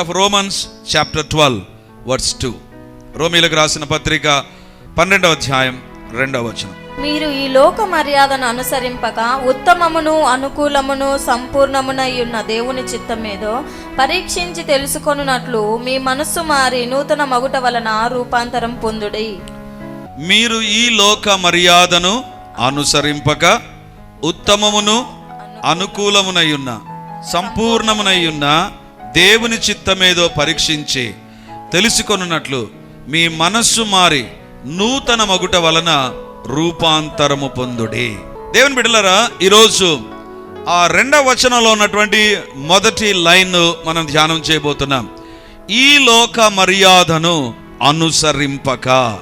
Of Romans chapter twelve words to రోమిలకు రాసిన పత్రిక పన్నెండవ అధ్యాయం రెండవ వచనం. మీరు ఈ లోక మర్యాదను అనుసరింపక ఉత్తమమును అనుకూలమును సంపూర్ణమునై ఉన్న దేవుని చిత్తమేదో పరీక్షించి తెలుసుకొనున్నట్లు మీ మనస్సు మారి నూతన మగుట వలన రూపాంతరం పొందుడి. మీరు ఈ లోక మర్యాదను అనుసరింపక ఉత్తమమును అనుకూలమునై ఉన్న సంపూర్ణమునై ఉన్న దేవుని చిత్తమేదో పరీక్షించి తెలుసుకొనున్నట్లు మీ మనస్సు మారి నూతన మగుట వలన రూపాంతరము పొందుడి. దేవుని బిడ్డలరా ఈరోజు ఆ రెండవ వచనంలో ఉన్నటువంటి మొదటి లైన్ మనం ధ్యానం చేయబోతున్నాం. ఈ లోక మర్యాదను అనుసరింపక.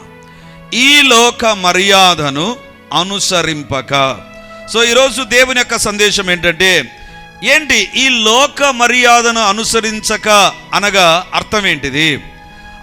ఈ లోక మర్యాదను అనుసరింపక. సో ఈరోజు దేవుని యొక్క సందేశం ఏంటంటే ఏంటి? ఈ లోక మర్యాదను అనుసరించక అనగా అర్థం ఏంటిది?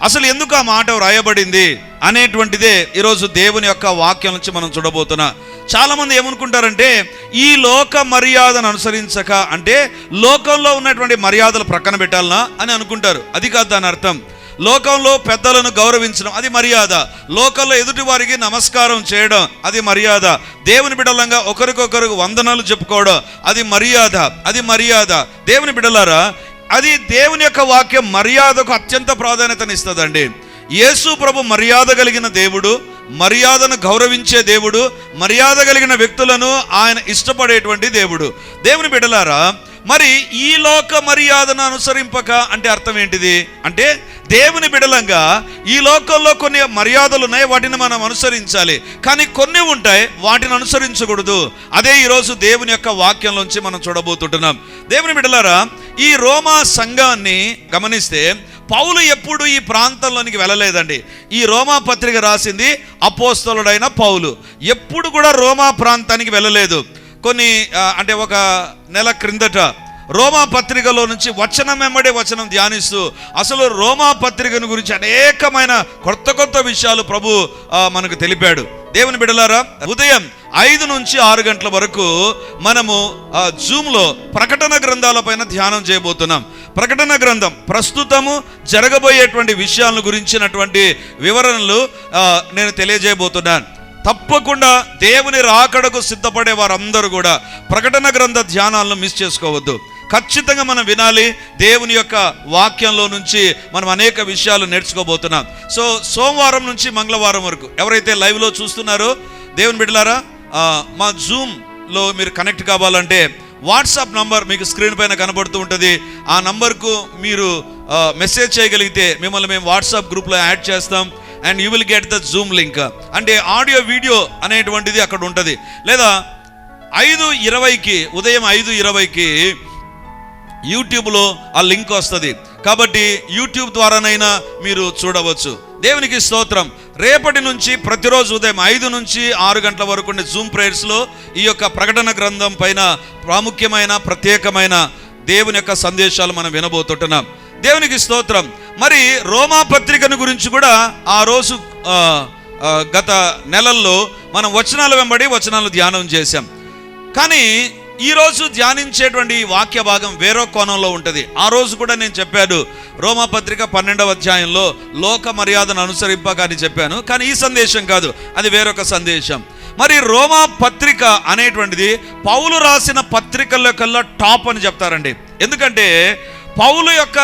అసలు ఎందుకు ఆ మాట వ్రాయబడింది అనేటువంటిదే ఈరోజు దేవుని యొక్క వాక్యం నుంచి మనం చూడబోతున్నా. చాలామంది ఏమనుకుంటారంటే ఈ లోక మర్యాదను అనుసరించక అంటే లోకంలో ఉన్నటువంటి మర్యాదలు ప్రక్కన పెట్టాలనా అని అనుకుంటారు. అది కాదు దాని అర్థం. లోకంలో పెద్దలను గౌరవించడం అది మర్యాద. లోకంలో ఎదుటి వారికి నమస్కారం చేయడం అది మర్యాద. దేవుని బిడలంగా ఒకరికొకరు వందనాలు చెప్పుకోవడం అది మర్యాద అది మర్యాద. దేవుని బిడలారా అది దేవుని యొక్క వాక్యం మర్యాదకు అత్యంత ప్రాధాన్యతనిస్తుందండి. యేసు ప్రభు మర్యాద కలిగిన దేవుడు మర్యాదను గౌరవించే దేవుడు మర్యాద కలిగిన వ్యక్తులను ఆయన ఇష్టపడేటువంటి దేవుడు. దేవుని బిడలారా మరి ఈ లోక మర్యాదను అనుసరింపక అంటే అర్థం ఏంటిది? అంటే దేవుని బిడలంగా ఈ లోకంలో కొన్ని మర్యాదలు ఉన్నాయి వాటిని మనం అనుసరించాలి. కానీ కొన్ని ఉంటాయి వాటిని అనుసరించకూడదు. అదే ఈరోజు దేవుని యొక్క వాక్యంలోంచి మనం చూడబోతుంటున్నాం. దేవుని బిడలారా ఈ రోమా సంఘాన్ని గమనిస్తే పౌలు ఎప్పుడు ఈ ప్రాంతంలోనికి వెళ్ళలేదండి. ఈ రోమా పత్రిక రాసింది అపోస్తలుడైన పౌలు. ఎప్పుడు కూడా రోమా ప్రాంతానికి వెళ్ళలేదు. కొన్ని అంటే ఒక నెల క్రిందట రోమా పత్రికలో నుంచి వచనం వెంబడే వచనం ధ్యానిస్తూ అసలు రోమా పత్రికను గురించి అనేకమైన కొత్త కొత్త విషయాలు ప్రభు మనకు తెలిపాడు. దేవుని బిడలారా ఉదయం ఐదు నుంచి ఆరు గంటల వరకు మనము జూమ్లో ప్రకటన గ్రంథాలపైన ధ్యానం చేయబోతున్నాం. ప్రకటన గ్రంథం ప్రస్తుతము జరగబోయేటువంటి విషయాలను గురించినటువంటి వివరణలు నేను తెలియజేయబోతున్నాను. తప్పకుండా దేవుని రాకడకు సిద్ధపడే వారందరూ కూడా ప్రకటన గ్రంథ ధ్యానాలను మిస్ చేసుకోవద్దు. ఖచ్చితంగా మనం వినాలి. దేవుని యొక్క వాక్యంలో నుంచి మనం అనేక విషయాలు నేర్చుకోబోతున్నాం. సో సోమవారం నుంచి మంగళవారం వరకు ఎవరైతే లైవ్లో చూస్తున్నారో దేవుని బిడ్డలారా మా జూమ్లో మీరు కనెక్ట్ కావాలంటే వాట్సాప్ నంబర్ మీకు స్క్రీన్ పైన కనబడుతూ ఉంటుంది. ఆ నంబర్కు మీరు మెసేజ్ చేయగలిగితే మిమ్మల్ని మేము వాట్సాప్ గ్రూప్లో యాడ్ చేస్తాం. And you will get the Zoom link అంటే ఆడియో వీడియో అనేటువంటిది అక్కడ ఉంటుంది. లేదా ఐదు ఇరవైకి ఉదయం ఐదు ఇరవైకి యూట్యూబ్లో ఆ లింక్ వస్తుంది. కాబట్టి యూట్యూబ్ ద్వారానైనా మీరు చూడవచ్చు. దేవునికి స్తోత్రం. రేపటి నుంచి ప్రతిరోజు ఉదయం ఐదు నుంచి ఆరు గంటల వరకు ఉండే జూమ్ ప్రేయర్స్లో ఈ యొక్క ప్రకటన గ్రంథం పైన ప్రాముఖ్యమైన ప్రత్యేకమైన దేవుని యొక్క సందేశాలు మనం వినబోతుంటున్నాం. దేవునికి స్తోత్రం. మరి రోమా పత్రికను గురించి కూడా ఆ రోజు గత నెలల్లో మనం వచనాల వెంబడి వచనాలు ధ్యానం చేశాం. కానీ ఈరోజు ధ్యానించేటువంటి వాక్య భాగం వేరో కోణంలో ఉంటుంది. ఆ రోజు కూడా నేను చెప్పాను రోమా పత్రిక పన్నెండవ అధ్యాయంలో లోక మర్యాదను అనుసరింపక అని చెప్పాను. కానీ ఈ సందేశం కాదు అది వేరొక సందేశం. మరి రోమా పత్రిక అనేటువంటిది పౌలు రాసిన పత్రికల్లో కల్లా టాప్ అని చెప్తారండి. ఎందుకంటే పౌలు యొక్క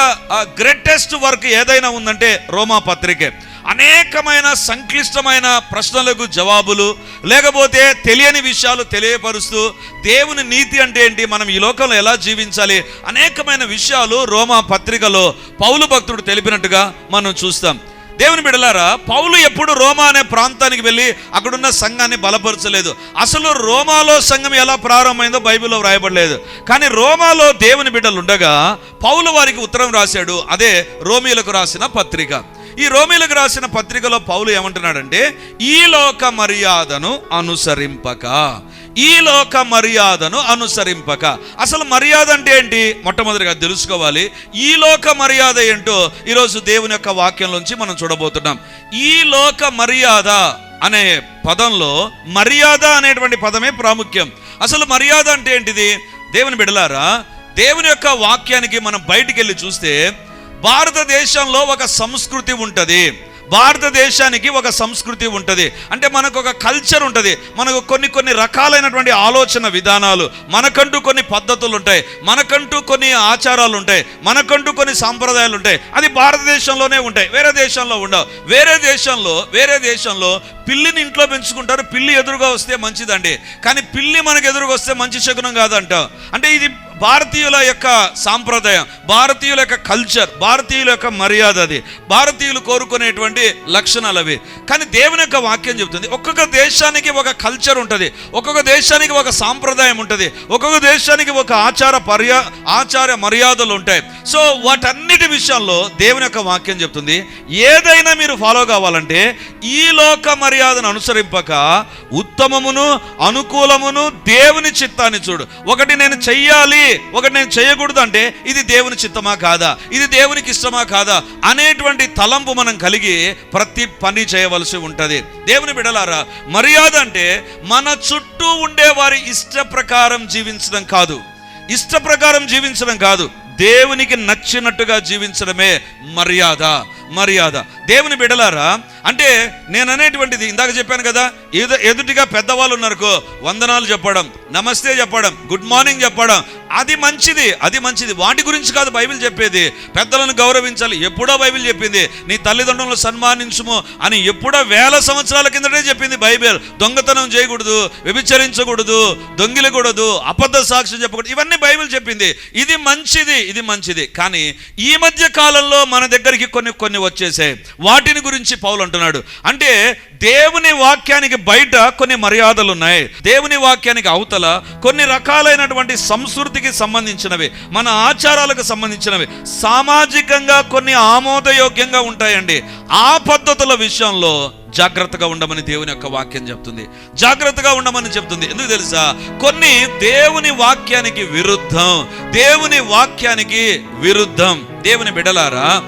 గ్రేటెస్ట్ వర్క్ ఏదైనా ఉందంటే రోమా పత్రికే. అనేకమైన సంక్లిష్టమైన ప్రశ్నలకు జవాబులు లేకపోతే తెలియని విషయాలు తెలియపరుస్తూ దేవుని నీతి అంటే ఏంటి మనం ఈ లోకంలో ఎలా జీవించాలి అనేకమైన విషయాలు రోమా పత్రికలో పౌలు భక్తుడు తెలిపినట్టుగా మనం చూస్తాం. దేవుని బిడలారా పౌలు ఎప్పుడు రోమా అనే ప్రాంతానికి వెళ్ళి అక్కడున్న సంఘాన్ని బలపరచలేదు. అసలు రోమాలో సంఘం ఎలా ప్రారంభమైందో బైబిల్లో వ్రాయబడలేదు. కానీ రోమాలో దేవుని బిడ్డలు ఉండగా పౌలు వారికి ఉత్తరం రాశాడు అదే రోమిలకు రాసిన పత్రిక. ఈ రోమిలకు రాసిన పత్రికలో పౌలు ఏమంటున్నాడంటే ఈ లోక మర్యాదను అనుసరింపక. ఈ లోక మర్యాదను అనుసరింపక. అసలు మర్యాద అంటే ఏంటి? మొట్టమొదటిగా తెలుసుకోవాలి. ఈ లోక మర్యాద ఏంటో ఈరోజు దేవుని యొక్క వాక్యంలోంచి మనం చూడబోతున్నాం. ఈ లోక మర్యాద అనే పదంలో మర్యాద అనేటువంటి పదమే ప్రాముఖ్యం. అసలు మర్యాద అంటే ఏంటిది? దేవుని బిడలారా దేవుని యొక్క వాక్యానికి మనం బయటికి వెళ్ళి చూస్తే భారతదేశంలో ఒక సంస్కృతి ఉంటుంది. భారతదేశానికి ఒక సంస్కృతి ఉంటుంది. అంటే మనకు ఒక కల్చర్ ఉంటుంది. మనకు కొన్ని కొన్ని రకాలైనటువంటి ఆలోచన విధానాలు మనకంటూ కొన్ని పద్ధతులు ఉంటాయి మనకంటూ కొన్ని ఆచారాలు ఉంటాయి మనకంటూ కొన్ని సాంప్రదాయాలు ఉంటాయి అది భారతదేశంలోనే ఉంటాయి. వేరే దేశంలో ఉండవు. వేరే దేశంలో వేరే దేశంలో పిల్లిని ఇంట్లో పెంచుకుంటారు. పిల్లి ఎదురుగా వస్తే మంచిదండి. కానీ పిల్లి మనకు ఎదురుగా వస్తే మంచి శకునం కాదంట. అంటే ఇది భారతీయుల యొక్క సాంప్రదాయం భారతీయుల యొక్క కల్చర్ భారతీయుల యొక్క మర్యాద అది. భారతీయులు కోరుకునేటువంటి లక్షణాలు అవి. కానీ దేవుని యొక్క వాక్యం చెబుతుంది ఒక్కొక్క దేశానికి ఒక కల్చర్ ఉంటుంది ఒక్కొక్క దేశానికి ఒక సాంప్రదాయం ఉంటుంది ఒక్కొక్క దేశానికి ఒక ఆచార పర్యా ఆచార మర్యాదలు ఉంటాయి. సో వాటన్నిటి విషయంలో దేవుని యొక్క వాక్యం చెప్తుంది ఏదైనా మీరు ఫాలో కావాలంటే ఈ లోక మర్యాదను అనుసరింపక ఉత్తమమును అనుకూలమును దేవుని చిత్తాన్ని చూడు. ఒకటి నేను చెయ్యాలి ఒకటి నేను చేయకూడదు అంటే ఇది దేవుని చిత్తమా కాదా? ఇది దేవునికి ఇష్టమా కాదా? అనేటువంటి తలంపు మనం కలిగి ప్రతి పని చేయవలసి ఉంటుంది. దేవుని బిడలారా మర్యాద అంటే మన చుట్టూ ఉండే వారి ఇష్ట ప్రకారం జీవించడం కాదు. ఇష్ట ప్రకారం జీవించడం కాదు. దేవునికి నచ్చినట్టుగా జీవించడమే మర్యాద మర్యాద. దేవుని బిడలారా అంటే నేను అనేటువంటిది ఇందాక చెప్పాను కదా ఎదు ఎదుటిగా పెద్దవాళ్ళు ఉన్నారుకో వందనాలు చెప్పడం నమస్తే చెప్పడం గుడ్ మార్నింగ్ చెప్పడం అది మంచిది అది మంచిది. వాటి గురించి కాదు బైబిల్ చెప్పేది. పెద్దలను గౌరవించాలి ఎప్పుడో బైబిల్ చెప్పింది. నీ తల్లిదండ్రులను సన్మానించుము అని ఎప్పుడో వేల సంవత్సరాల కిందటే చెప్పింది బైబిల్. దొంగతనం చేయకూడదు వ్యభిచరించకూడదు దొంగిలకూడదు అబద్ధ సాక్ష్యం చెప్పకూడదు. ఇవన్నీ బైబిల్ చెప్పింది. ఇది మంచిది ఇది మంచిది. కానీ ఈ మధ్య కాలంలో మన దగ్గరికి కొన్ని కొన్ని వచ్చేసాయి. వాటిని గురించి పౌలు అంటున్నాడు. అంటే దేవుని వాక్యానికి బయట కొన్ని మర్యాదలు ఉన్నాయి. దేవుని వాక్యానికి అవతల కొన్ని రకాలైనటువంటి సంస్కృతికి సంబంధించినవి మన ఆచారాలకు సంబంధించినవి సామాజికంగా కొన్ని ఆమోదయోగ్యంగా ఉంటాయండి. ఆ పద్ధతుల విషయంలో జాగ్రత్తగా ఉండమని దేవుని యొక్క వాక్యం చెప్తుంది. జాగ్రత్తగా ఉండమని చెప్తుంది. ఎందుకు తెలుసా? కొన్ని దేవుని వాక్యానికి విరుద్ధం. దేవుని వాక్యానికి విరుద్ధం. దేవుని బిడలారా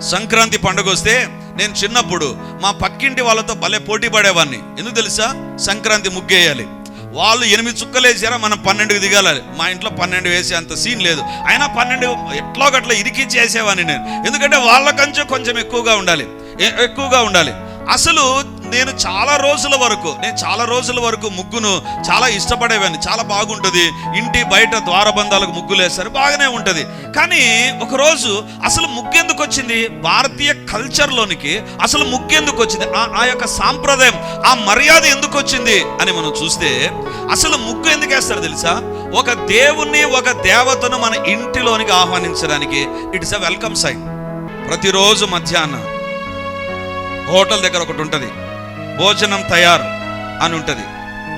సంక్రాంతి పండుగ వస్తే నేను చిన్నప్పుడు మా పక్కింటి వాళ్ళతో భలే పోటీ పడేవాడిని ఎందుకు తెలుసా? సంక్రాంతి ముగ్గేయాలి. వాళ్ళు ఎనిమిది చుక్కలు వేసారా మనం పన్నెండుకి దిగాలి. మా ఇంట్లో పన్నెండు వేసే అంత సీన్ లేదు. అయినా పన్నెండు ఎట్లో గట్ల ఇరికిచ్చి వేసేవాడిని నేను. ఎందుకంటే వాళ్ళ కొంచెం కొంచెం ఎక్కువగా ఉండాలి. ఎక్కువగా ఉండాలి. అసలు నేను చాలా రోజుల వరకు నేను చాలా రోజుల వరకు ముగ్గును చాలా ఇష్టపడేవాడిని. చాలా బాగుంటుంది. ఇంటి బయట ద్వారబంధాలకు ముగ్గులు వేస్తారు. బాగానే ఉంటుంది. కానీ ఒకరోజు అసలు ముగ్గెందుకు వచ్చింది భారతీయ కల్చర్లోనికి అసలు ముగ్గెందుకు వచ్చింది ఆ ఆ యొక్క సాంప్రదాయం ఆ మర్యాద ఎందుకు వచ్చింది అని మనం చూస్తే అసలు ముగ్గు ఎందుకు వేస్తారు తెలుసా? ఒక దేవుణ్ణి ఒక దేవతను మన ఇంటిలోనికి ఆహ్వానించడానికి ఇట్స్ అ వెల్కమ్ సైన్. ప్రతిరోజు మధ్యాహ్నం హోటల్ దగ్గర ఒకటి ఉంటుంది. భోజనం తయారు అని ఉంటుంది.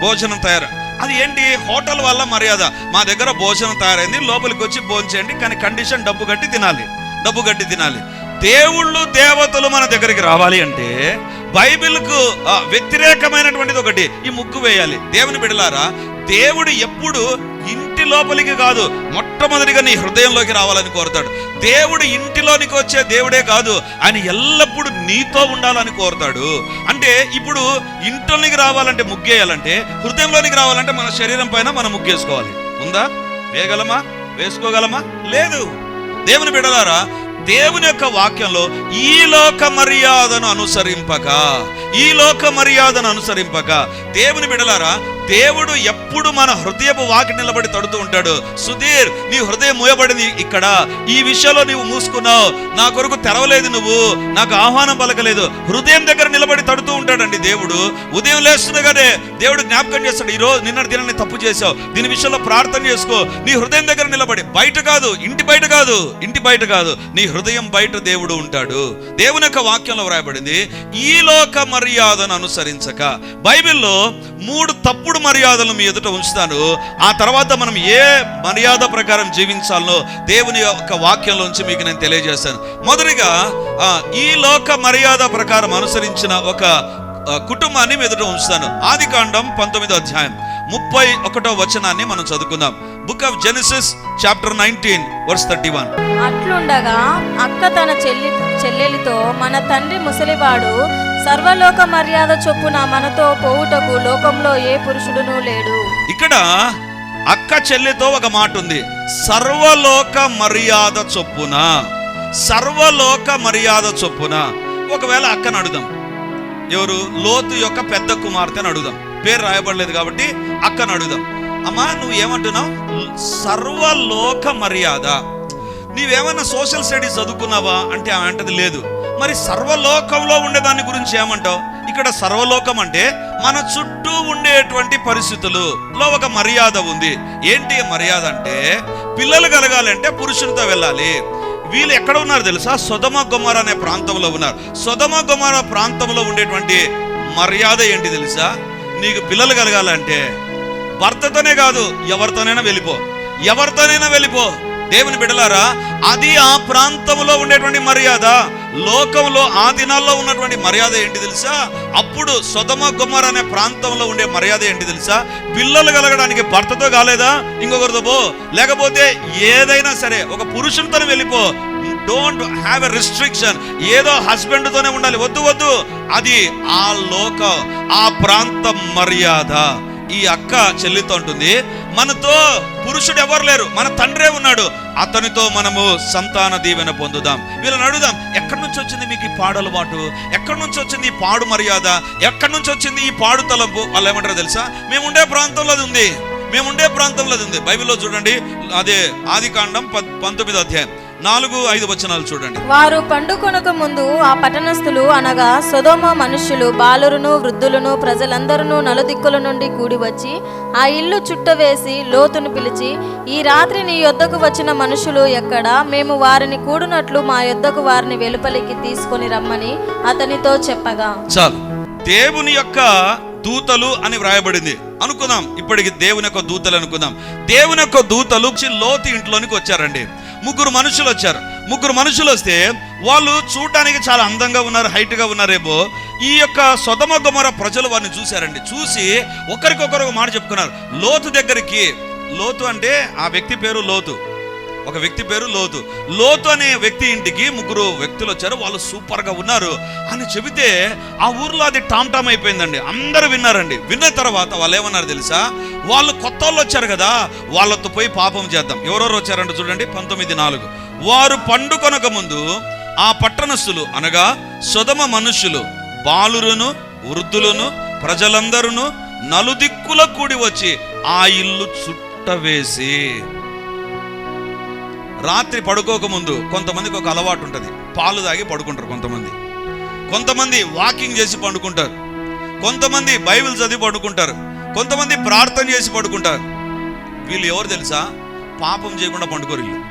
భోజనం తయారు. అది ఏంటి? హోటల్ వల్ల మర్యాద. మా దగ్గర భోజనం తయారైంది లోపలికి వచ్చి భోజనండి కానీ కండిషన్ డబ్బు కట్టి తినాలి. డబ్బు కట్టి తినాలి. దేవుళ్ళు దేవతలు మన దగ్గరికి రావాలి అంటే బైబిల్కు వ్యతిరేకమైనటువంటిది ఒకటి ఈ ముగ్గు వేయాలి. దేవుని బిడలారా దేవుడు ఎప్పుడు ఇంటి లోపలికి కాదు మొట్టమొదటిగా నీ హృదయంలోకి రావాలని కోరుతాడు. దేవుడు ఇంటిలోనికి వచ్చే దేవుడే కాదు ఆయన ఎల్లప్పుడూ నీతో ఉండాలని కోరుతాడు. అంటే ఇప్పుడు ఇంట్లోనికి రావాలంటే ముగ్గేయాలంటే హృదయంలోనికి రావాలంటే మన శరీరం పైన మనం ముగ్గేసుకోవాలి ఉందా? వేయగలమా? వేసుకోగలమా? లేదు. దేవుని బిడలారా దేవుని యొక్క వాక్యంలో ఈ లోక మర్యాదను అనుసరింపక. ఈ లోక మర్యాదను అనుసరింపక. దేవుని బిడలారా దేవుడు ఎప్పుడు మన హృదయపు వాకి నిలబడి తడుతూ ఉంటాడు. సుధీర్ నీ హృదయం మూయబడింది ఇక్కడ. ఈ విషయంలో నువ్వు మూసుకున్నావు. నా కొరకు తెరవలేదు నువ్వు. నాకు ఆహ్వానం పలకలేదు. హృదయం దగ్గర నిలబడి తడుతూ ఉంటాడండి దేవుడు. ఉదయం లేస్తుండగానే దేవుడు జ్ఞాపకం చేస్తాడు ఈరోజు నిన్న నిన్నటి దినాన్ని తప్పు చేసావు దీని విషయంలో ప్రార్థన చేసుకో. నీ హృదయం దగ్గర నిలబడి. బయట కాదు ఇంటి బయట కాదు ఇంటి బయట కాదు. నీ హృదయం బయట దేవుడు ఉంటాడు. దేవుని యొక్క వాక్యంలో వ్రాయబడింది ఈ లోక మర్యాదను అనుసరించక. బైబిల్లో మూడు తప్పుడు మర్యాదలు మీ ఎదుట ఉంచుతాను ఆ తర్వాత మనం ఏ మర్యాద ప్రకారం జీవించాలో దేవుని యొక్క వాక్యంలోంచి మీకు నేను తెలియజేస్తాను. మొదటిగా ఈ లోక మర్యాద ప్రకారం అనుసరించిన ఒక కుటుంబాన్ని మీ ఎదుట ఉంచుతాను. ఆది కాండం పంతొమ్మిదో అధ్యాయం ముప్పై ఒకటో వచనాన్ని మనం చదువుకుందాం. Book of Genesis chapter nineteen verse thirty one. అట్లుండగా అక్క తన చెల్లి చెల్లెలితో మన తండ్రి ముసలివాడు సర్వలోక మర్యాద చొప్పున మనతో పోవుటకు లోకంలో ఏ పురుషుడునూ లేడు. ఇక్కడ అక్క చెల్లితో ఒక మాట ఉంది సర్వలోక మర్యాద చొప్పున సర్వలోక మర్యాద చొప్పున. ఒకవేళ అక్కను అడుగుదాం. ఎవరు? లోతు యొక్క పెద్ద కుమార్తెను అడుగుదాం. పేరు రాయబడలేదు కాబట్టి అక్కను అడుగుదాం. అమ్మా నువ్వు ఏమంటున్నావు సర్వలోక మర్యాద. నీవేమన్నా సోషల్ స్టడీస్ చదువుకున్నావా? అంటే ఆమె అంటది లేదు. మరి సర్వలోకంలో ఉండేదాని గురించి ఏమంటావు? ఇక్కడ సర్వలోకం అంటే మన చుట్టూ ఉండేటువంటి పరిస్థితులు. లో ఒక మర్యాద ఉంది. ఏంటి మర్యాద అంటే పిల్లలు కలగాలంటే పురుషునితో వెళ్ళాలి. వీళ్ళు ఎక్కడ ఉన్నారు తెలుసా? సొదమ గుమ్మర అనే ప్రాంతంలో ఉన్నారు. సొదమ గుమ్మర ప్రాంతంలో ఉండేటువంటి మర్యాద ఏంటి తెలుసా? నీకు పిల్లలు కలగాలంటే భర్తతోనే కాదు ఎవరితోనైనా వెళ్ళిపో. ఎవరితోనైనా వెళ్ళిపో. దేవుని బిడలారా అది ఆ ప్రాంతంలో ఉండేటువంటి మర్యాద. లోకంలో ఆ దినాల్లో ఉన్నటువంటి మర్యాద ఏంటి తెలుసా? అప్పుడు సొదమ గుమ్మర అనే ప్రాంతంలో ఉండే మర్యాద ఏంటి తెలుసా? పిల్లలు కలగడానికి భర్తతో కాలేదా? ఇంకొకరితో పో. లేకపోతే ఏదైనా సరే ఒక పురుషునితోనే వెళ్ళిపో. డోంట్ హ్యావ్ ఎ రిస్ట్రిక్షన్ ఏదో హస్బెండ్తోనే ఉండాలి. వద్దు వద్దు. అది ఆ లోక ఆ ప్రాంత మర్యాద. ఈ అక్క చెల్లితో ఉంటుంది. మనతో పురుషుడు ఎవరు లేరు మన తండ్రే ఉన్నాడు. అతనితో మనము సంతాన దీవెన పొందుదాం. వీళ్ళని అడుగుదాం ఎక్కడి నుంచి వచ్చింది మీకు ఈ పాడు ఎక్కడి నుంచి వచ్చింది ఈ పాడు మర్యాద? ఎక్కడి నుంచి వచ్చింది ఈ పాడు తలంపు? వాళ్ళు ఏమంటారు తెలుసా? మేము ఉండే ప్రాంతంలో అది ఉంది. మేము ఉండే ప్రాంతంలో అది ఉంది. బైబిల్లో చూడండి అదే ఆది కాండం పంతొమ్మిది అధ్యాయం. నాలుగు ఐదు వచనాలు చూడండి. వారు పండుకొనక ముందు ఆ పట్టణస్థులు అనగా సొదోమ మనుష్యులు బాలురును వృద్ధులను ప్రజలందరూ నలుదిక్కుల నుండి కూడి వచ్చి ఆ ఇల్లు చుట్టవేసి లోతును పిలిచి ఈ రాత్రి నీ యొద్దకు వచ్చిన మనుషులు ఎక్కడ? మేము వారిని కూడునట్లు మా యొద్దకు వారిని వెలుపలికి తీసుకొని రమ్మని అతనితో చెప్పగా. చాలు. దేవుని యొక్క దూతలు అని వ్రాయబడింది. అనుకుందాం. ఇప్పటికి దేవుని యొక్క దూతలు అనుకుందాం. దేవుని యొక్క దూతలు లోతు ఇంట్లోనికి వచ్చారండి. ముగ్గురు మనుషులు వచ్చారు. ముగ్గురు మనుషులు వస్తే వాళ్ళు చూడటానికి చాలా అందంగా ఉన్నారు హైట్గా ఉన్నారేమో. ఈ యొక్క సొదమ గుమర ప్రజలు వారిని చూశారండి. చూసి ఒకరికొకరు ఒక మాట చెప్పుకున్నారు. లోతు దగ్గరికి లోతు అంటే ఆ వ్యక్తి పేరు లోతు. ఒక వ్యక్తి పేరు లోతు. లోతు అనే వ్యక్తి ఇంటికి ముగ్గురు వ్యక్తులు వచ్చారు. వాళ్ళు సూపర్గా ఉన్నారు. అని చెబితే ఆ ఊర్లో అది టామ్ టామ్ అయిపోయిందండి. అందరూ విన్నారండి. విన్న తర్వాత వాళ్ళు ఏమన్నారు తెలుసా? వాళ్ళు కొత్త వాళ్ళు వచ్చారు కదా వాళ్ళతో పోయి పాపం చేద్దాం. ఎవరెవరు వచ్చారంటే చూడండి. పంతొమ్మిది నాలుగు. వారు పండుకొనక ముందు ఆ పట్టణస్థులు అనగా సుధమ మనుషులు బాలురును వృద్ధులను ప్రజలందరూ నలుదిక్కుల కూడి వచ్చి ఆ ఇల్లు చుట్టవేసి రాత్రి పడుకోకముందు కొంతమందికి ఒక అలవాటు ఉంటుంది. పాలు తాగి పడుకుంటారు కొంతమంది. కొంతమంది వాకింగ్ చేసి పండుకుంటారు. కొంతమంది బైబిల్ చదివి పడుకుంటారు. కొంతమంది ప్రార్థన చేసి పడుకుంటారు. వీళ్ళు ఎవరు తెలుసా? పాపం చేయకుండా పండుకోరు వీళ్ళు.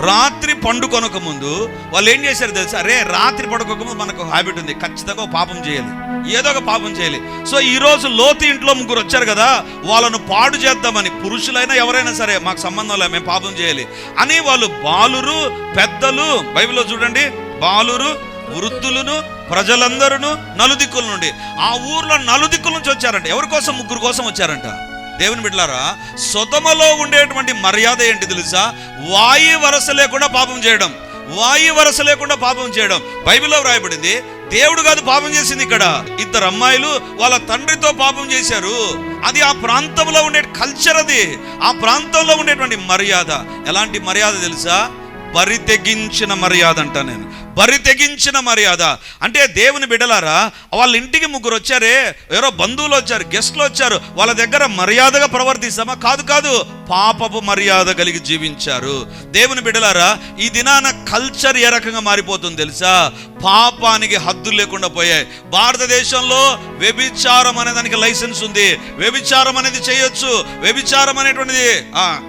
రాత్రి పండుకొనక ముందు వాళ్ళు ఏం చేశారు తెలుసా? అరే రాత్రి పడుకోక ముందు మనకు హ్యాబిట్ ఉంది. ఖచ్చితంగా పాపం చేయాలి. ఏదో ఒక పాపం చేయాలి. సో ఈ రోజు లోతు ఇంట్లో ముగ్గురు వచ్చారు కదా వాళ్ళను పాడు చేద్దామని పురుషులైనా ఎవరైనా సరే మాకు సంబంధం లేదు మేము పాపం చేయాలి అని వాళ్ళు బాలురు పెద్దలు బైబిల్లో చూడండి బాలురు వృద్ధులను ప్రజలందరూ నలుదిక్కుల నుండి. ఆ ఊర్లో నలుదిక్కుల నుంచి వచ్చారంట. ఎవరి కోసం? ముగ్గురు కోసం వచ్చారంట. దేవుని బిడ్డలారా సొతమలో ఉండేటువంటి మర్యాద ఏంటి తెలుసా? వాయు వరస లేకుండా పాపం చేయడం. వాయు వరస లేకుండా పాపం చేయడం. బైబిల్లో వ్రాయబడింది దేవుడు కాదు పాపం చేసింది ఇక్కడ. ఇద్దరు అమ్మాయిలు వాళ్ళ తండ్రితో పాపం చేశారు. అది ఆ ప్రాంతంలో ఉండే కల్చర్ అది. ఆ ప్రాంతంలో ఉండేటువంటి మర్యాద. ఎలాంటి మర్యాద తెలుసా? పరితెగించిన మర్యాద అంట నేను. బరి తెగించిన మర్యాద. అంటే దేవుని బిడలారా వాళ్ళ ఇంటికి ముగ్గురు వచ్చారే ఎవరో బంధువులు వచ్చారు గెస్ట్లు వచ్చారు వాళ్ళ దగ్గర మర్యాదగా ప్రవర్తిస్తామా? కాదు కాదు. పాపపు మర్యాద కలిగి జీవించారు. దేవుని బిడలారా ఈ దినాన కల్చర్ ఏ రకంగా మారిపోతుంది తెలుసా? పాపానికి హద్దులు లేకుండా పోయాయి. భారతదేశంలో వ్యభిచారం అనే దానికి లైసెన్స్ ఉంది. వ్యభిచారం అనేది చేయొచ్చు. వ్యభిచారం అనేటువంటిది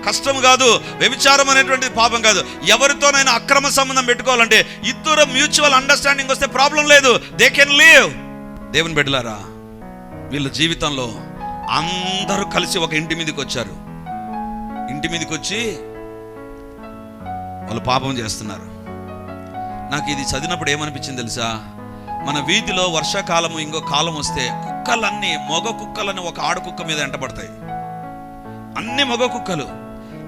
కష్టం కాదు. వ్యభిచారం అనేటువంటిది పాపం కాదు. ఎవరితోనైనా అక్రమ సంబంధం పెట్టుకోవాలంటే ఇద్దరు మ్యూచువల్ అండర్స్టాండింగ్ వస్తే ప్రాబ్లం లేదు. దే కెన్ లీవ్ దేవుని బిడ్డలారా వీళ్ళ జీవితంలో అందరూ కలిసి ఒక ఇంటి మీదకి వచ్చారు. ఇంటి మీదకి వచ్చి వాళ్ళు పాపం చేస్తున్నారు. నాకు ఇది చదివినప్పుడు ఏమనిపించింది తెలుసా? మన వీధిలో వర్షాకాలము ఇంకో కాలం వస్తే కుక్కలన్నీ మగ కుక్కలని ఒక ఆడ కుక్క మీద ఎంటబడతాయి. అన్ని మగ కుక్కలు.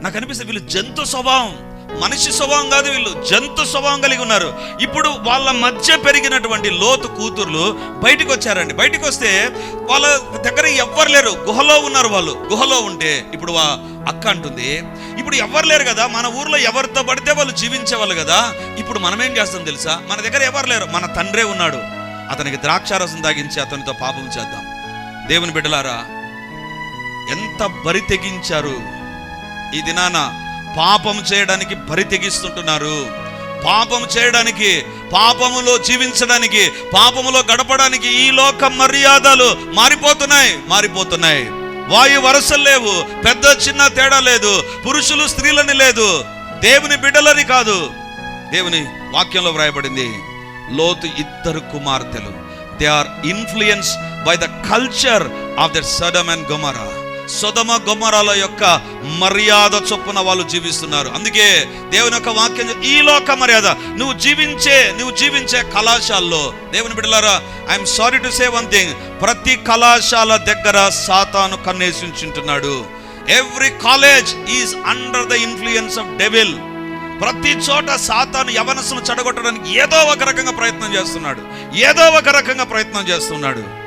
నాకు అనిపిస్తే వీళ్ళు జంతు స్వభావం. మనిషి స్వభావం కాదు వీళ్ళు జంతు స్వభావం కలిగి ఉన్నారు. ఇప్పుడు వాళ్ళ మధ్య పెరిగినటువంటి లోతు కూతుర్లు బయటికి వచ్చారండి. బయటకు వస్తే వాళ్ళ దగ్గర ఎవ్వరు లేరు. గుహలో ఉన్నారు వాళ్ళు. గుహలో ఉంటే ఇప్పుడు వా అక్క అంటుంది ఇప్పుడు ఎవ్వరు లేరు కదా మన ఊర్లో ఎవరితో పడితే వాళ్ళు జీవించేవాళ్ళు కదా. ఇప్పుడు మనం ఏం చేస్తాం తెలుసా? మన దగ్గర ఎవరు లేరు. మన తండ్రే ఉన్నాడు. అతనికి ద్రాక్షారసం తాగించి అతనితో పాపం చేద్దాం. దేవుని బిడ్డలారా ఎంత బరి తెగించారు ఈ దినాన పాపం చేయడానికి బరితెగిస్తుంటున్నారు పాపం చేయడానికి పాపములో జీవించడానికి పాపములో గడపడానికి ఈ లోక మర్యాదలు మారిపోతున్నాయి మారిపోతున్నాయి. వాయు వరసలు లేవు పెద్ద చిన్న తేడా లేదు పురుషులు స్త్రీలని లేదు దేవుని బిడ్డలని కాదు. దేవుని వాక్యంలో వ్రాయబడింది లోతు ఇద్దరు కుమార్తెలు. They are influence by the culture of the Sodom and Gomorrah సొదమ గొమరాల యొక్క మర్యాద చొప్పున వాళ్ళు జీవిస్తున్నారు. అందుకే దేవుని యొక్క వాక్యం ఈ లోక మర్యాద. నువ్వు జీవించే నువ్వు జీవించే కళాశాలలో దేవుని బిడ్డలారా I'm sorry to say one thing ప్రతి కళాశాల దగ్గర సాతాను కన్నేసి ఉంచుంటున్నాడు every college is under the influence of devil ప్రతి చోట సాతాను యవనసును చెడగొట్టడానికి ఏదో ఒక రకంగా ప్రయత్నం చేస్తున్నాడు. ఏదో ఒక రకంగా ప్రయత్నం చేస్తున్నాడు.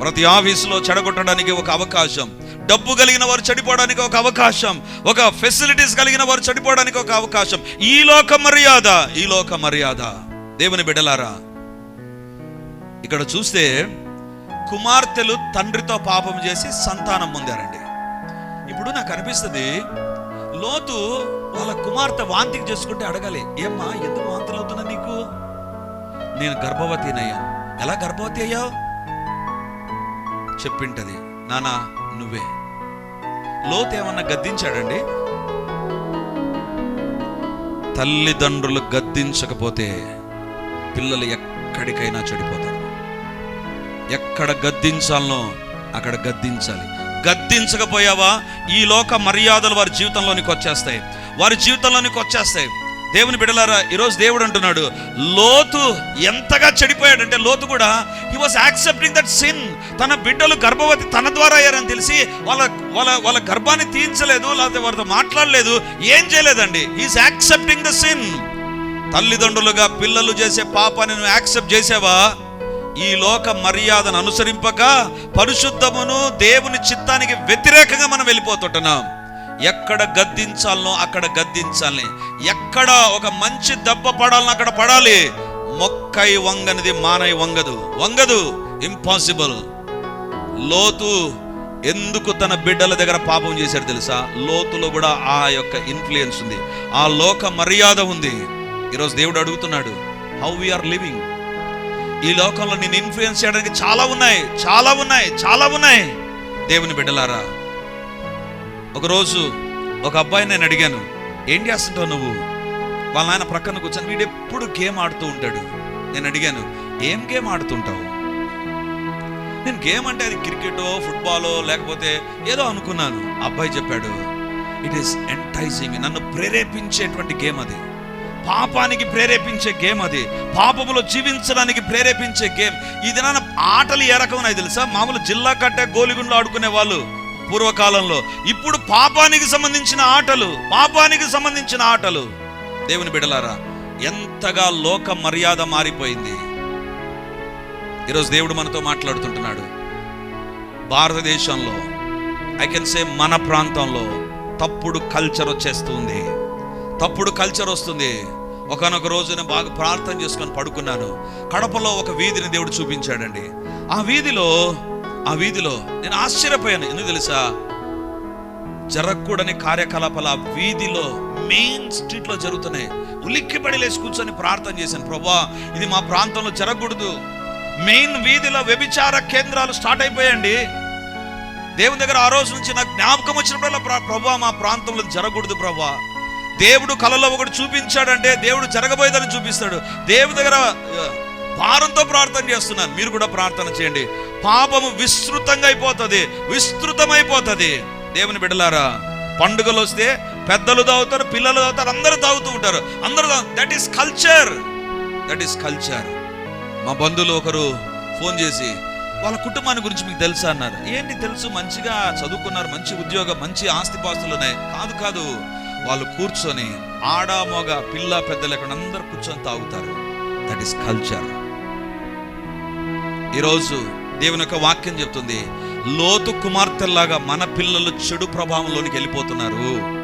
ప్రతి ఆఫీసులో చెడగొట్టడానికి ఒక అవకాశం. డబ్బు కలిగిన వారు చెడిపోవడానికి ఒక అవకాశం. ఒక ఫెసిలిటీస్ కలిగిన వారు చెడిపోవడానికి ఒక అవకాశం. ఈ లోక మర్యాద ఈ లోక మర్యాద. దేవుని బిడ్డలారా ఇక్కడ చూస్తే కుమార్తెలు తండ్రితో పాపం చేసి సంతానం పొందారండి. ఇప్పుడు నాకు అనిపిస్తుంది లోతు వాళ్ళ కుమార్తె వాంతికి చేసుకుంటే అడగాలి ఏమ్మా ఎందుకు వాంతులు అవుతున్నా నీకు? నేను గర్భవతినయ్యాను ఎలా గర్భవతి అయ్యావు? చెప్పింటది. నానా నువ్వే. లోతు ఏమన్నా గద్దించాడండి? తల్లిదండ్రులు గద్దించకపోతే పిల్లలు ఎక్కడికైనా చెడిపోతారు. ఎక్కడ గద్దించాలనో అక్కడ గద్దించాలి. గద్దించకపోయావా? ఈ లోక మర్యాదలు వారి జీవితంలోనికి వచ్చేస్తాయి. వారి జీవితంలోనికి వచ్చేస్తాయి. దేవుని బిడలారా ఈరోజు దేవుడు అంటున్నాడు లోతు ఎంతగా చెడిపోయాడంటే లోతు కూడా he was accepting that sin తన బిడ్డలు గర్భవతి తన ద్వారా అయ్యారని తెలిసి వాళ్ళ వాళ్ళ వాళ్ళ గర్భాన్ని తీయించలేదు లేకపోతే వారితో మాట్లాడలేదు ఏం చేయలేదండి. హీస్ యాక్సెప్టింగ్ ద సిన్ తల్లిదండ్రులుగా పిల్లలు చేసే పాపాన్ని నువ్వు యాక్సెప్ట్ చేసావా? ఈ లోక మర్యాదను అనుసరింపక పరిశుద్ధమును దేవుని చిత్తానికి వ్యతిరేకంగా మనం వెళ్ళిపోతుంటున్నాం. ఎక్కడ గద్దించాలనో అక్కడ గద్దించాలి. ఎక్కడ ఒక మంచి దెబ్బ పడాలనో అక్కడ పడాలి. మొక్కై వంగనిది మానై వంగదు. వంగదు. ఇంపాసిబుల్ లోతు ఎందుకు తన బిడ్డల దగ్గర పాపం చేశాడు తెలుసా? లోతులో కూడా ఆ యొక్క ఇన్ఫ్లుయెన్స్ ఉంది. ఆ లోక మర్యాద ఉంది. ఈరోజు దేవుడు అడుగుతున్నాడు హౌ వీఆర్ లివింగ్ ఈ లోకంలో నేను ఇన్ఫ్లుయెన్స్ చేయడానికి చాలా ఉన్నాయి. చాలా ఉన్నాయి. చాలా ఉన్నాయి. దేవుని బిడ్డలారా ఒకరోజు ఒక అబ్బాయి నేను అడిగాను ఏం చేస్తుంటావు నువ్వు? వాళ్ళ నాయన ప్రక్కన కూర్చొని వీడు ఎప్పుడు గేమ్ ఆడుతూ ఉంటాడు. నేను అడిగాను ఏం గేమ్ ఆడుతుంటావు? నేను గేమ్ అంటే అది క్రికెటో ఫుట్బాలో లేకపోతే ఏదో అనుకున్నాను. అబ్బాయి చెప్పాడు ఇట్ ఈస్ ఎంటైజింగ్. నన్ను ప్రేరేపించేటువంటి గేమ్ అది. పాపానికి ప్రేరేపించే గేమ్ అది. పాపములో జీవించడానికి ప్రేరేపించే గేమ్. ఈ దినాన ఆటలు ఏ రకమైన తెలుసా? మామూలు జిల్లా కట్టే గోలిగుండ్లు ఆడుకునే వాళ్ళు పూర్వకాలంలో ఇప్పుడు పాపానికి సంబంధించిన ఆటలు పాపానికి సంబంధించిన ఆటలు. దేవుని బిడలారా ఎంతగా లోక మర్యాద మారిపోయింది. ఈరోజు దేవుడు మనతో మాట్లాడుతుంటున్నాడు. భారతదేశంలో ఐ కెన్ సే మన ప్రాంతంలో తప్పుడు కల్చర్ వచ్చేస్తుంది. తప్పుడు కల్చర్ వస్తుంది. ఒకనొక రోజున బాగా ప్రార్థన చేసుకొని పడుకున్నాను. కడపలో ఒక వీధిని దేవుడు చూపించాడండి. ఆ వీధిలో ఆ వీధిలో నేను ఆశ్చర్యపోయాను. ఎందుకు తెలుసా? జరగకూడని కార్యకలాపాలు ఆ వీధిలో మెయిన్ స్ట్రీట్లో జరుగుతున్నాయి. ఉలిక్కిపడి లేచి కూర్చొని ప్రార్థన చేశాను. ప్రభా ఇది మా ప్రాంతంలో జరగకూడదు. మెయిన్ వీధిలో వ్యభిచార కేంద్రాలు స్టార్ట్ అయిపోయాయండి దేవుని దగ్గర ఆ రోజు నుంచి నాకు జ్ఞాపకం వచ్చినప్పుడల్లా ప్రభా మా ప్రాంతంలో జరగకూడదు ప్రభా. దేవుడు కలలో ఒకటి చూపించాడంటే దేవుడు జరగబోయేదని చూపిస్తాడు. దేవుని దగ్గర భారంతో ప్రార్థన చేస్తున్నాను. మీరు కూడా ప్రార్థన చేయండి. పాపము విస్తృతంగా అయిపోతుంది విస్తృతమైపోతుంది. దేవుని బిడ్డలారా పండుగలు వస్తే పెద్దలు తాగుతారు పిల్లలు తాగుతారు అందరూ తాగుతూ ఉంటారు. అందరూ that is culture that is culture మా బంధువులు ఒకరు ఫోన్ చేసి వాళ్ళ కుటుంబాన్ని గురించి మీకు తెలుసా? అన్నారు. ఏంటి తెలుసు? మంచిగా చదువుకున్నారు మంచి ఉద్యోగం మంచి ఆస్తిపాస్తులు ఉన్నాయి. కాదు కాదు. వాళ్ళు కూర్చొని ఆడ మగ పిల్ల పెద్దలు ఎక్కడ అందరు కూర్చొని తాగుతారు. దట్ ఈస్ కల్చర్ ఈరోజు దేవుని యొక్క వాక్యం చెప్తుంది. లోతు కుమార్తెల్లాగా మన పిల్లలు చెడు ప్రభావంలోనికి వెళ్ళిపోతున్నారు.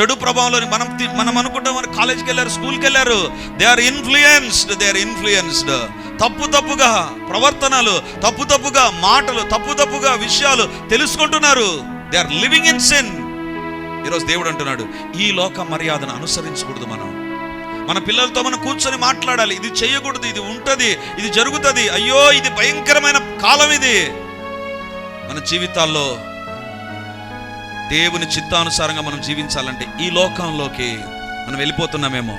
చెడు ప్రభావంలోని మనం తి- మనం అనుకుంటాం మన కాలేజీకి వెళ్ళారు స్కూల్కి వెళ్ళారు they are influenced they are influenced తప్పు తప్పుగా ప్రవర్తనలు తప్పు తప్పుగా మాటలు తప్పు తప్పుగా విషయాలు తెలుసుకుంటున్నారు. They are living in sin ఈరోజు దేవుడు అంటున్నాడు ఈ లోక మర్యాదను అనుసరించకూడదు మనం. మన పిల్లలతో మనం కూర్చొని మాట్లాడాలి. ఇది చేయకూడదు ఇది ఉంటుంది ఇది జరుగుతుంది. అయ్యో ఇది భయంకరమైన కాలం ఇది. మన జీవితాల్లో దేవుని చిత్తానుసారంగా మనం జీవించాలంటే ఈ లోకంలోకి మనం వెళ్ళిపోతున్నామేమో.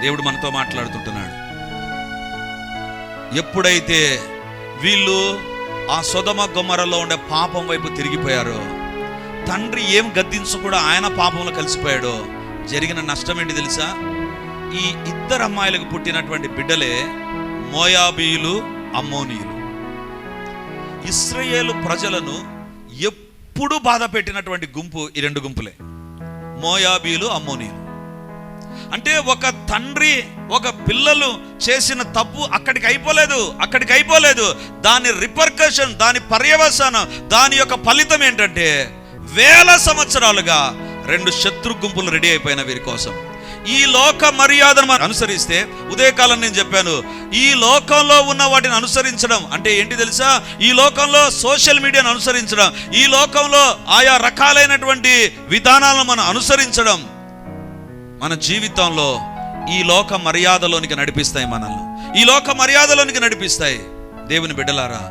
దేవుడు మనతో మాట్లాడుతుంటున్నాడు. ఎప్పుడైతే వీళ్ళు ఆ సొదమ గొమ్మరలో ఉండే పాపం వైపు తిరిగిపోయారో తండ్రి ఏం గద్దించ కూడా ఆయన పాపంలో కలిసిపోయాడో జరిగిన నష్టం ఏంటి తెలుసా? ఈ ఇద్దరు అమ్మాయిలకు పుట్టినటువంటి బిడ్డలే మోయాబీయులు అమ్మోనీయులు. ఇస్రయేలు ప్రజలను ఎప్పుడు బాధ పెట్టినటువంటి గుంపు ఈ రెండు గుంపులే. మోయాబీలు అమ్మోనీయులు. అంటే ఒక తండ్రి ఒక పిల్లలు చేసిన తప్పు అక్కడికి అయిపోలేదు అక్కడికి అయిపోలేదు. దాని రిపర్కషన్ దాని పర్యవసానం దాని యొక్క ఫలితం ఏంటంటే వేల సంవత్సరాలుగా రెండు శత్రు గుంపులు రెడీ అయిపోయిన వీరి కోసం. ఈ లోక మర్యాదను మనం అనుసరిస్తే ఉదయకాలం నేను చెప్పాను ఈ లోకంలో ఉన్న వాటిని అనుసరించడం అంటే ఏంటి తెలుసా? ఈ లోకంలో సోషల్ మీడియాను అనుసరించడం ఈ లోకంలో ఆయా రకాలైనటువంటి విధానాలను మనం అనుసరించడం మన జీవితంలో ఈ లోక మర్యాదలోనికి నడిపిస్తాయి మనల్ని. ఈ లోక మర్యాదలోనికి నడిపిస్తాయి. దేవుని బిడ్డలారా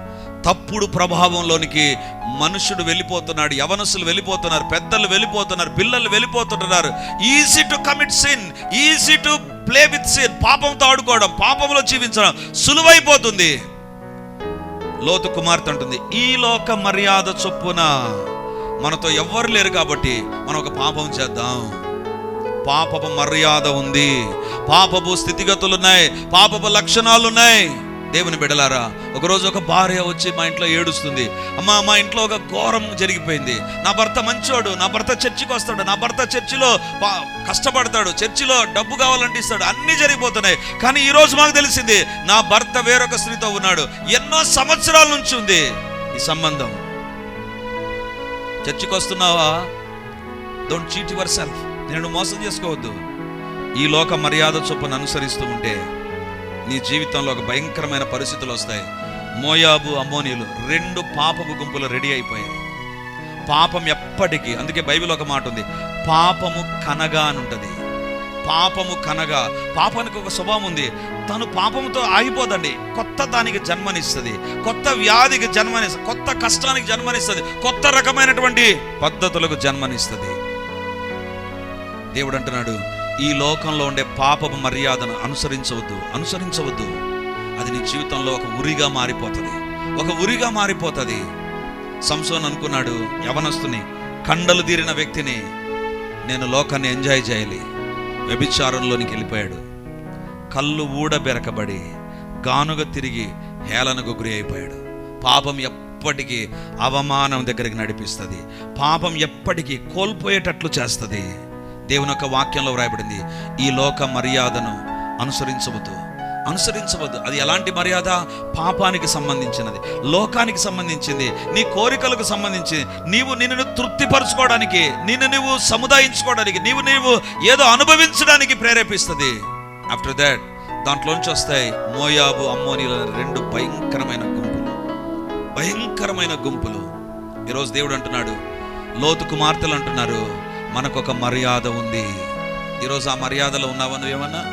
తప్పుడు ప్రభావంలోనికి మనుషుడు వెళ్ళిపోతున్నాడు యవనసులు వెళ్ళిపోతున్నారు పెద్దలు వెళ్ళిపోతున్నారు పిల్లలు వెళ్ళిపోతున్నారు. Easy to commit sin easy to play with sin పాపంతో ఆడుకోవడం పాపంలో జీవించడం సులువైపోతుంది. లోతు కుమార్తె అంటుంది ఈ లోక మర్యాద చొప్పున మనతో ఎవ్వరు లేరు కాబట్టి మనం ఒక పాపం చేద్దాం. పాపపు మర్యాద ఉంది. పాపపు స్థితిగతులు ఉన్నాయి. పాపపు లక్షణాలు ఉన్నాయి. దేవుని బిడలారా ఒకరోజు ఒక భార్య వచ్చి మా ఇంట్లో ఏడుస్తుంది. అమ్మా మా ఇంట్లో ఒక ఘోరం జరిగిపోయింది. నా భర్త మంచోడు నా భర్త చర్చికి వస్తాడు నా భర్త చర్చిలో కష్టపడతాడు చర్చిలో డబ్బు కావాలంటే ఇస్తాడు అన్నీ జరిగిపోతున్నాయి. కానీ ఈరోజు మాకు తెలిసింది నా భర్త వేరొక స్త్రీతో ఉన్నాడు. ఎన్నో సంవత్సరాల నుంచి ఉంది ఈ సంబంధం. చర్చికి వస్తున్నావా? డోంట్ చీట్ యువర్ సెల్ఫ్ నేను మోసం చేసుకోవద్దు. ఈ లోక మర్యాద చొప్పున అనుసరిస్తూ ఉంటే నీ జీవితంలో ఒక భయంకరమైన పరిస్థితులు వస్తాయి. మోయాబు అమ్మోనీలు రెండు పాపపు గుంపులు రెడీ అయిపోయాయి. పాపం ఎప్పటికీ అందుకే బైబిల్ ఒక మాట ఉంది పాపము కనగా అని ఉంటుంది. పాపము కనగా పాపానికి ఒక స్వభావం ఉంది. తను పాపముతో ఆగిపోదండి. కొత్త దానికి జన్మనిస్తుంది కొత్త వ్యాధికి జన్మనిస్తుంది కొత్త కష్టానికి జన్మనిస్తుంది కొత్త రకమైనటువంటి పద్ధతులకు జన్మనిస్తుంది. దేవుడు అంటున్నాడు ఈ లోకంలో ఉండే పాపపు మర్యాదను అనుసరించవద్దు అనుసరించవద్దు. అది నీ జీవితంలో ఒక ఉరిగా మారిపోతుంది. ఒక ఉరిగా మారిపోతుంది. సంసోన్ అనుకున్నాడు యవనస్తుని కండలు తీరిన వ్యక్తిని నేను లోకాన్ని ఎంజాయ్ చేయాలి. వ్యభిచారంలోనికి వెళ్ళిపోయాడు. కళ్ళు ఊడబెరకబడి గానుగ తిరిగి హేళనకు గురి అయిపోయాడు. పాపం ఎప్పటికీ అవమానం దగ్గరికి నడిపిస్తుంది. పాపం ఎప్పటికీ కోల్పోయేటట్లు చేస్తుంది. దేవుని యొక్క వాక్యంలో వ్రాయబడింది ఈ లోక మర్యాదను అనుసరించవద్దు. అనుసరించవద్దు. అది ఎలాంటి మర్యాద? పాపానికి సంబంధించినది. లోకానికి సంబంధించింది నీ కోరికలకు సంబంధించి నీవు నిన్ను తృప్తిపరచుకోవడానికి నిన్ను నువ్వు సముదాయించుకోవడానికి నీవు నీవు ఏదో అనుభవించడానికి ప్రేరేపిస్తుంది. ఆఫ్టర్ దాట్ దాంట్లోంచి వస్తాయి మోయాబు అమ్మోనీల రెండు భయంకరమైన గుంపులు. భయంకరమైన గుంపులు. ఈరోజు దేవుడు అంటున్నాడు లోతు కుమార్తెలు అంటున్నారు మనకొక మర్యాద ఉంది. ఈరోజు ఆ మర్యాదలో ఉన్నావా నువ్వేమన్నా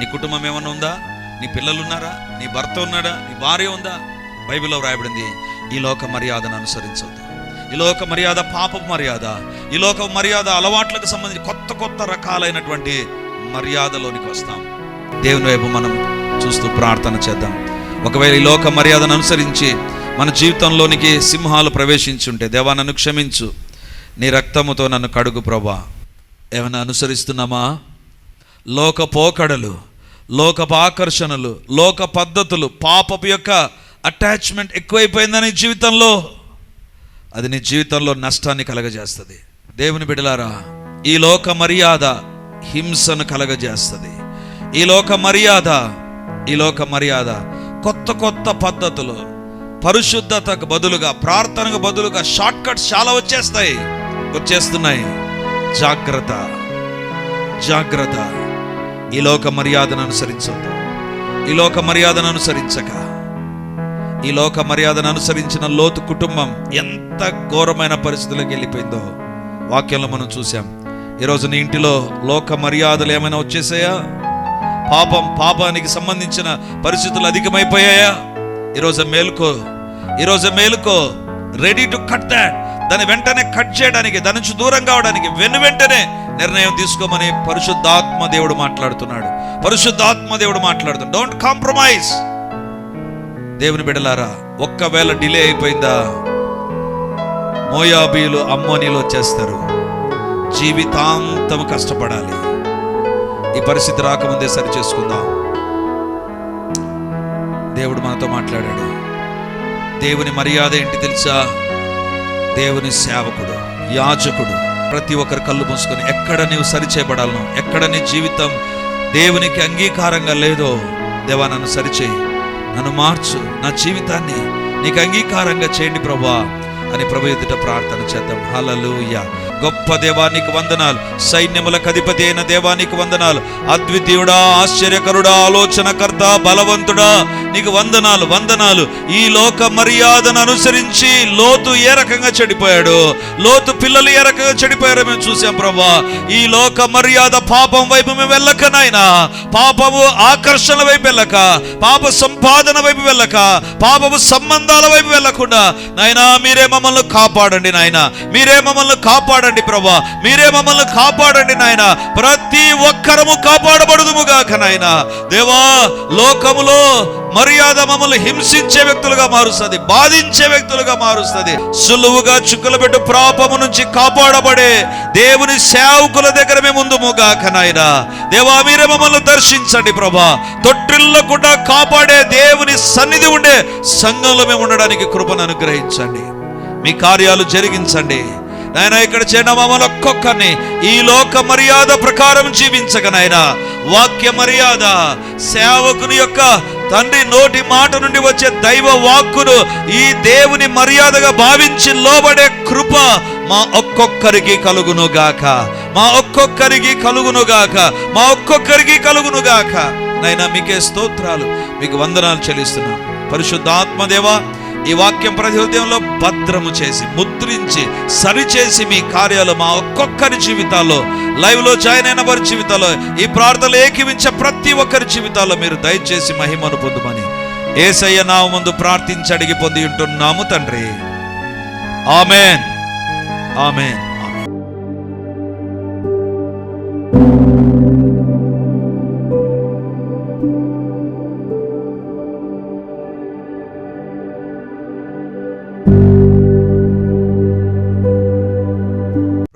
నీ కుటుంబం ఏమన్నా ఉందా? నీ పిల్లలు ఉన్నారా నీ భర్త ఉన్నాడా? నీ భార్య ఉందా? బైబిల్లో వ్రాయబడింది ఈ లోక మర్యాదను అనుసరించవద్దు. ఈ లోక మర్యాద పాప మర్యాద. ఈ లోక మర్యాద అలవాట్లకు సంబంధించి కొత్త కొత్త రకాలైనటువంటి మర్యాదలోనికి వస్తాం. దేవుని వైపు మనం చూస్తూ ప్రార్థన చేద్దాం. ఒకవేళ ఈ లోక మర్యాదను అనుసరించి మన జీవితంలోనికి సింహాలు ప్రవేశించుంటే దేవా నన్ను క్షమించు. నీ రక్తముతో నన్ను కడుగు ప్రభా. ఏమైనా అనుసరిస్తున్నామా? లోక పోకడలు లోకపు ఆకర్షణలు లోక పద్ధతులు పాపపు యొక్క అటాచ్మెంట్ ఎక్కువైపోయిందని జీవితంలో? అది నీ జీవితంలో నష్టాన్ని కలగజేస్తుంది. దేవుని బిడలారా ఈ లోక మర్యాద హింసను కలగజేస్తుంది. ఈ లోక మర్యాద ఈ లోక మర్యాద కొత్త కొత్త పద్ధతులు పరిశుద్ధతకు బదులుగా ప్రార్థనకు బదులుగా షార్ట్ కట్స్ చాలా వచ్చేస్తాయి. వచ్చేస్తున్నాయి. జాగ్రత్త జాగ్రత్త. ఈ లోక మర్యాదను అనుసరించొద్దు. ఈ లోక మర్యాదను అనుసరించక. ఈ లోక మర్యాదను అనుసరించిన లోతు కుటుంబం ఎంత ఘోరమైన పరిస్థితులకు వెళ్ళిపోయిందో వాక్యంలో మనం చూసాం ఈరోజు నీ ఇంటిలో లోక మర్యాదలు ఏమైనా వచ్చేసాయా? పాపం పాపానికి సంబంధించిన పరిస్థితులు అధికమైపోయాయా? ఈరోజు మేలుకో ఈరోజు మేలుకో. రెడీ టు కట్ దాట్ దాన్ని వెంటనే కట్ చేయడానికి దాని నుంచి దూరం కావడానికి వెను వెంటనే నిర్ణయం తీసుకోమని పరిశుద్ధాత్మ దేవుడు మాట్లాడుతున్నాడు. పరిశుద్ధాత్మ దేవుడు మాట్లాడుతున్నాడు. డోంట్ కాంప్రమైజ్ దేవుని బిడలారా ఒక్కవేళ డిలే అయిపోయిందా? మోయాబీలు అమ్మోనీలు వచ్చేస్తారు. జీవితాంతం కష్టపడాలి. ఈ పరిస్థితి రాకముందే సరి చేసుకుందాం దేవుడు మనతో మాట్లాడాడు. దేవుని మర్యాద ఏంటి తెలుసా? దేవుని సేవకుడు యాజకుడు ప్రతి ఒక్కరు కళ్ళు మూసుకొని ఎక్కడ నీవు సరిచేయబడాలను ఎక్కడ నీ జీవితం దేవునికి అంగీకారంగా లేదో దేవా నన్ను సరిచేయి. నన్ను మార్చు. నా జీవితాన్ని నీకు అంగీకారంగా చేయండి ప్రభా అని ప్రభు ఎదుట ప్రార్థన చేద్దాం. హల్లెలూయా. గొప్ప దేవానికి వందనాలు. సైన్యములకు అధిపతి అయిన దేవానికి వందనాలు. అద్వితీయుడా ఆశ్చర్యకరుడా ఆలోచనకర్త బలవంతుడా నీకు వందనాలు వందనాలు. ఈ లోక మర్యాదను అనుసరించి లోతు ఏ రకంగా చెడిపోయాడు? లోతు పిల్లలు ఏ రకంగా చెడిపోయారో మేము చూసాం ప్రభా ఈ లోక మర్యాద పాపం వైపు మేము వెళ్ళక నాయనా. పాపము ఆకర్షణ వైపు వెళ్ళక పాప సంపాదన వైపు వెళ్ళక పాపము సంబంధాల వైపు వెళ్ళకుండా. నాయనా మీరే మమ్మల్ని కాపాడండి నాయన. మీరే మమ్మల్ని కాపాడండి. ప్రభా. మీరే మమ్మల్ని కాపాడండి నాయన. ప్రతి ఒక్కరము కాపాడబడుదుముగాక నాయన. దేవా లోకములో మర్యాద మమ్మల్ని హింసించే వ్యక్తులుగా మారుస్తుంది బాధించే వ్యక్తులుగా మారుస్తుంది. సులువుగా చుక్కల పెట్టు ప్రాపము నుంచి కాపాడబడే దేవుని సేవకుల దగ్గర మేము ముందుము నాయన. దేవా మీరే మమ్మల్ని దర్శించండి ప్రభా. తొట్టిల్లకుండా కాపాడే దేవుని సన్నిధి ఉండే సంఘంలో మేము ఉండడానికి కృపను అనుగ్రహించండి. మీ కార్యాలు జరిగించండి. నాయన ఇక్కడ చేరిన మమ్మల్ని ఒక్కొక్కరిని ఈ లోక మర్యాద ప్రకారం జీవించక నాయన. వాక్య మర్యాద సేవకుని యొక్క తండ్రి నోటి మాట నుండి వచ్చే దైవ వాక్కును ఈ దేవుని మర్యాదగా భావించి లోబడే కృప మా ఒక్కొక్కరికి కలుగును గాక మా ఒక్కొక్కరికి కలుగును గాక మా ఒక్కొక్కరికి కలుగును గాక నైనా మీకే స్తోత్రాలు. మీకు వందనాలు చెల్లిస్తున్నాం. పరిశుద్ధాత్మదేవా ఈ వాక్యం ప్రతి హృదయంలో భద్రము చేసి ముద్రించి సరిచేసి మీ కార్యాలు మా ఒక్కొక్కరి జీవితాల్లో లైవ్లో జాయిన్ అయిన వారి జీవితాల్లో ఈ ప్రార్థనలు ఏకీవించే ప్రతి ఒక్కరి జీవితాల్లో మీరు దయచేసి మహిమను పొందుమని ఏసయ్య నా ముందు ప్రార్థించి అడిగి పొంది ఉంటున్నాము తండ్రి. ఆమెన్. ఆమెన్.